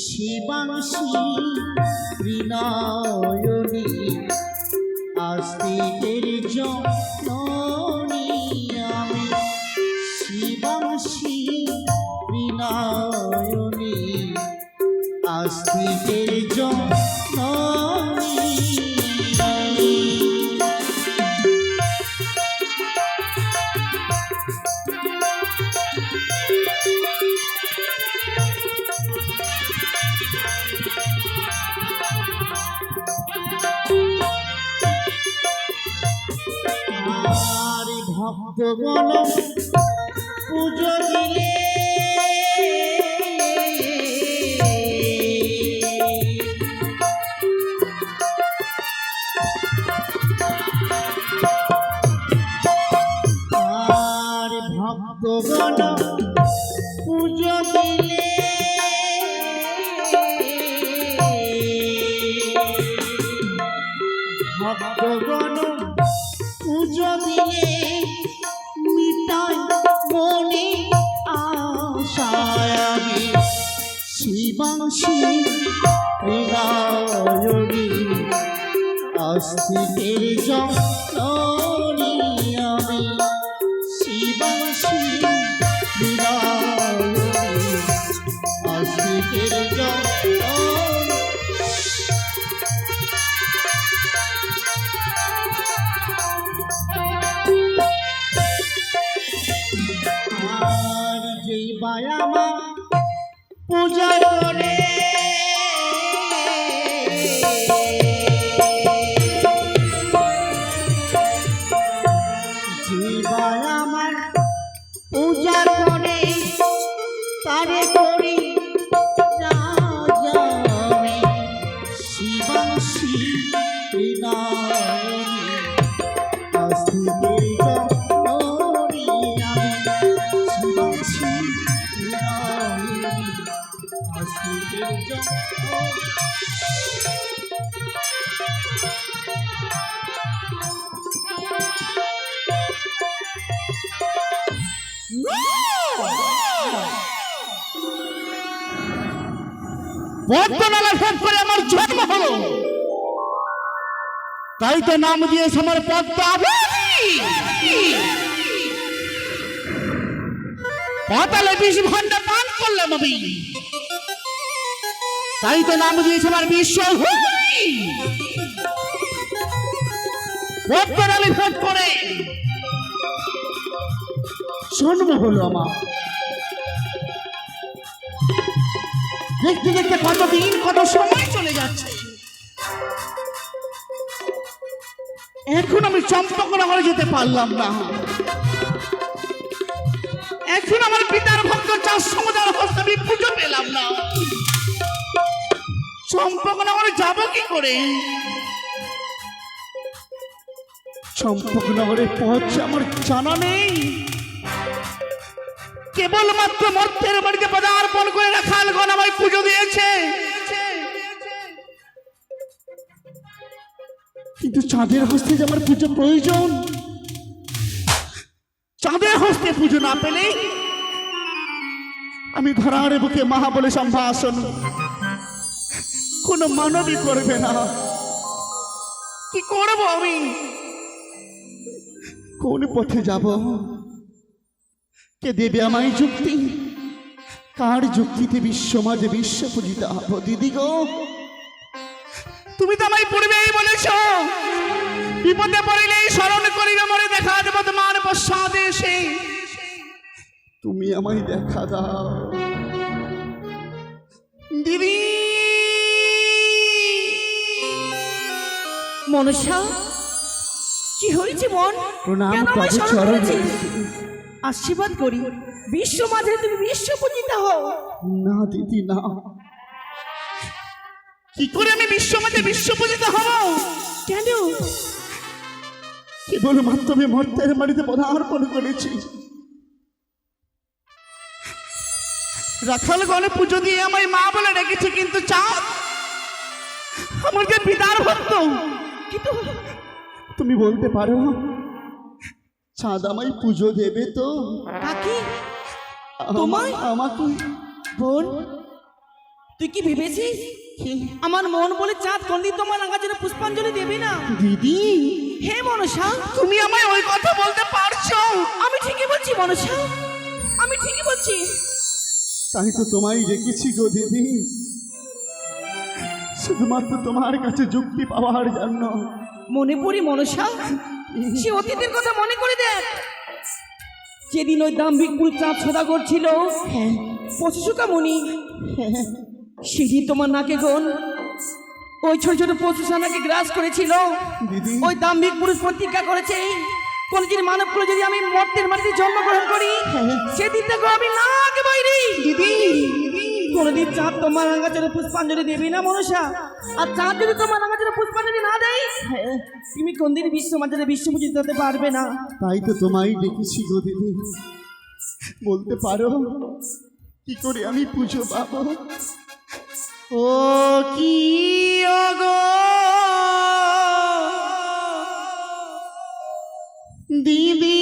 শিবাংশী বিনয়নী আস্তিকের জননী আস্তিকের জননী আর ভক্তগণ পুজো দিলে পুজো মিটাই মনে আশায় শিবাংশী হৃদয়নী আস্তিকের জননী বায়ামা পূজা করে পদ্মনালা ভেদ করে আমার তাই তো নাম দিয়েছে আমার পদ্ম পাতালে বিষ ভান্ডা পান করলাম আমি। তাই তো নাম দিয়েছে আমার বিশ্ব। পদ্মনালী ভেদ করে। জন্ম হলো আমার। দেখতে দেখতে কত দিন কত সময় চলে যাচ্ছে। এখন আমি চম্পকনগরে যেতে পারলাম না। এখন আমার পিতার ভক্ত চাষ সমুদার হস্তে আমি পুজো পেলাম না। চম্পকনগরে যাব কি করে? চম্পকনগরের পথ আমার জানা নেই। কেবলমাত্র মর্তের বাড়িতে পদার্পণ করে রাখালগণ আমায় পুজো দিয়েছে। কিন্তু চাঁদের হস্তে যে আমার পুজো প্রয়োজন, চাঁদের হস্তে পুজো না পেলে আমি ধরার বুকে মহা বলে সম্ভাষণ কোনো মানবই করবে না। কি করব আমি? কোন পথে যাব? কে দেবে আমায় যুক্তি? কার যুক্তিতে বিশ্ব মাঝে বিশ্ব পূজিত হব দিদি গো? তুমি তো আমায় পূর্বেই বলেছ বিপদে পড়িলেই স্মরণ করিবে মরে দেখা দেব তোমার পশ্চাদে এসে। তুমি আমায় দেখা দাও। দিদি মনসা কি হয়েছে মন? প্রণাম চরণে। আশীর্বাদ করি। বিশ্ব মাঝে তুমি বিশ্ব পূজিতা হও। না দিদি না। কি করে আমি বিশ্ব মাঝে বিশ্ব পূজিত হব? কেন? কেবল মাধ্যমে মর্তের বাড়িতে পদার্পণ করেছি। রাখাল গণে পুজো দিয়ে আমায় মা বলে রেখেছে কিন্তু চাঁদ আমার যে পিতার ভক্ত। কিন্তু তুমি বলতে পারো চাঁদ আমায় পুজো দেবে তো। কাকি তোমায়? আমাকে। বোন তুই কি ভেবেছিস? আমার মন বলে চাঁদ কোনদিন তোমার রাঙা জন্য পুষ্পাঞ্জলি দেবে না? দিদি। হে মনসা তুমি আমায় ওই কথা বলতে পারছ? আমি ঠিকই বলছি মনসা। আমি ঠিকই বলছি। তাই তো তোমায় রেখেছি গো দিদি। শুধুমাত্র তোমার কাছে যুক্তি পাওয়ার জন্য। মনে পড়ি মনসা সে অতীতের কথা মনে করে দেখ। যেদিন ওই দাম্ভিক দাম্ভিকপুর চাঁদ সদা করছিল পশুশুকা মনি সেদিন তোমার নাকে গন ওই ছোট ছোট পশু সানাকে গ্রাস করেছিল। দিদি। ওই দাম্ভিক পুরুষ প্রতিজ্ঞা করেছে কোনদিন মানব করে যদি আমি মর্তের মাটিতে জন্মগ্রহণ করি সেদিন দেখো আমি নাক বাইরি। দিদি। কোনদিন চাঁদ তোমার রাঙাচরে পুষ্পাঞ্জলি দেবি না মনসা আর চাঁদ যদি তোমার রাঙাচরে পুষ্পাঞ্জলি না দেয় তুমি কোনদিন বিশ্ব মাঝারে বিশ্ব পূজিত হতে পারবে না। তাই তো তোমায় ডেকেছি গো দিদি। বলতে পারো কি করে আমি পুজো পাবো? ও কি ওগো দিদি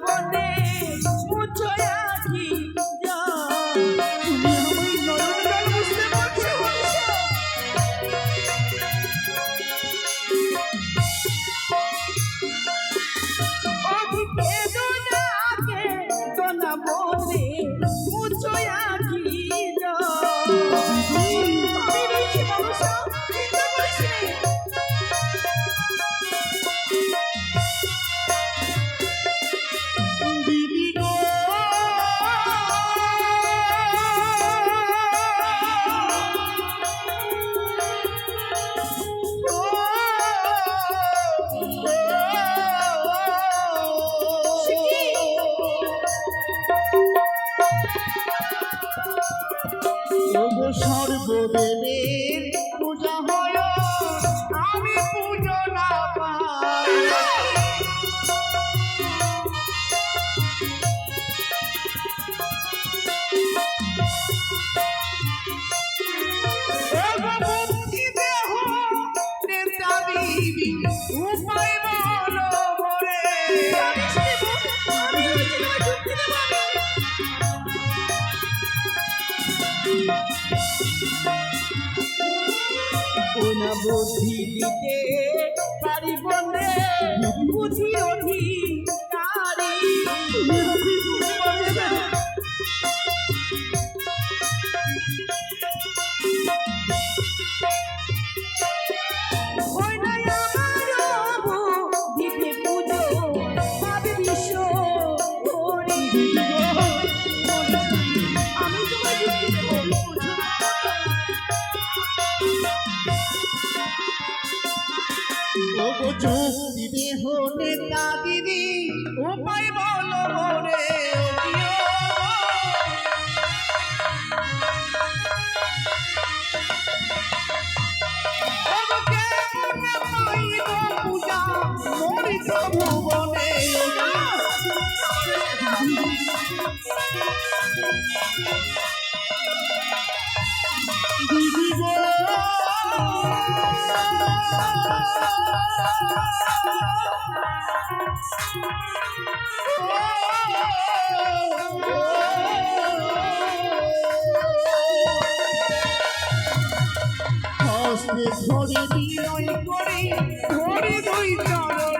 দোনা সর্বদেবের পূজা হয় আমি পুজো না পাই। উপায় বলো মরে। আমি শুনতে পাবো ওনা বুদ্ধি দিতে পারিব নে। বুঝি অধিকারী ওই ধরে বিনয় করি ধরি দুই চরণে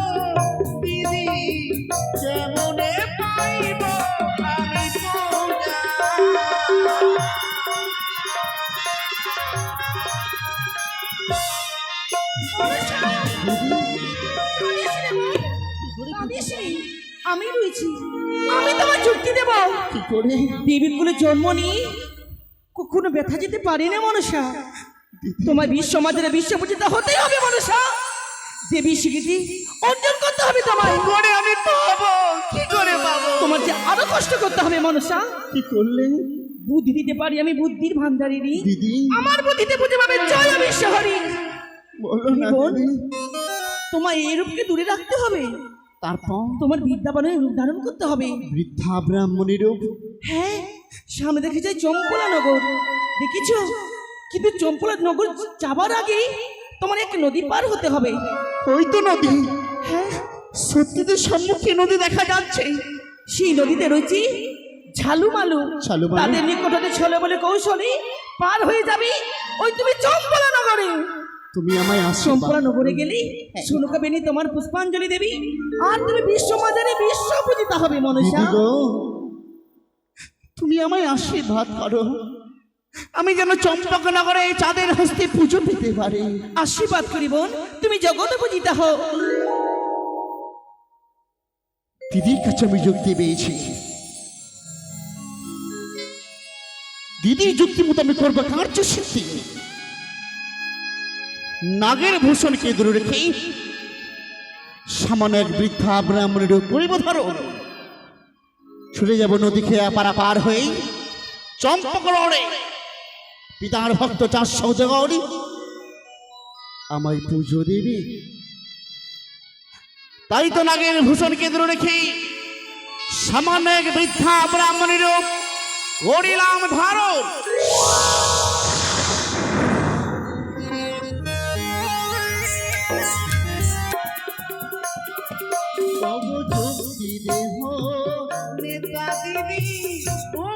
আমি তোমার যুক্তি দেব। কি করে? দেবীর কুলে জন্ম নিয়ে কখনো ব্যথা যেতে পারি না মনসা? তোমার বিশ্ব সমাজের বিশ্ব পূজিত হতেই হবে মনসা। দেবীর স্বীকৃতি অর্জন করতে হবে তোমায়। করে আমি পাবো? কি করে পাবো? তোমার যে আরও কষ্ট করতে হবে মনসা। কি করলে? বুদ্ধি দিতে পারি আমি বুদ্ধির ভান্ডারিনী। দিদি। আমার বুদ্ধিতে বুঝে পাবে জয় আমি শহরী বলো না বোন। তোমার এই রূপকে দূরে রাখতে হবে। তারপর তোমার বিদ্যাবানের রূপ ধারণ করতে হবে। বৃদ্ধা ব্রাহ্মণের হ্যাঁ সামনে দেখে যাই চম্পলা নগর। দেখেছ? কিন্তু চম্পলা নগর যাবার আগে তোমার এক নদী পার হতে হবে। ওই তো নদী। হ্যাঁ। সত্যি তো সম্মুখে নদী দেখা যাচ্ছে। সেই নদীতে রয়েছে ঝালুমালু। ঝালুমালু? তাদের নিকটতে ছলে বলে কৌশলী পার হয়ে যাবি ওই তুমি চম্পলা নগরে। তুমি আমায় আসো চম্পলা নগরে গেলে সোনকা বেনি তোমার পুষ্পাঞ্জলি দেবী। আর তুমি বিশ্ব মাজারে বিশ্ব পূজিতা হবে মনসা তুমি আমায় আশীর্বাদ করো। আমি যেন চম্পকনগরে এই চাঁদের হস্তে পুজো পেতে পারি। আশীর্বাদ করি বোন তুমি জগতে পূজিতা হও। দিদির কাছে আমি যুক্তি পেয়েছি। দিদির যুক্তি মতো আমি করব কার্য সিদ্ধি নাগের ভূষণকে দূরে রেখে সামান্য এক বৃদ্ধা ব্রাহ্মণের করিব ধরো। ছুটে যাব নদী খেয়া পারা পার হয়ে চম্পকরণে পিতার ভক্ত চাষ সৌজগরি আমায় পুজো দেবে? তাই তো নাগের ভূষণ কেন্দ্র রেখে সামান্য এক বৃদ্ধা ব্রাহ্মণের করিলাম ধারণ নেতা দিদি ও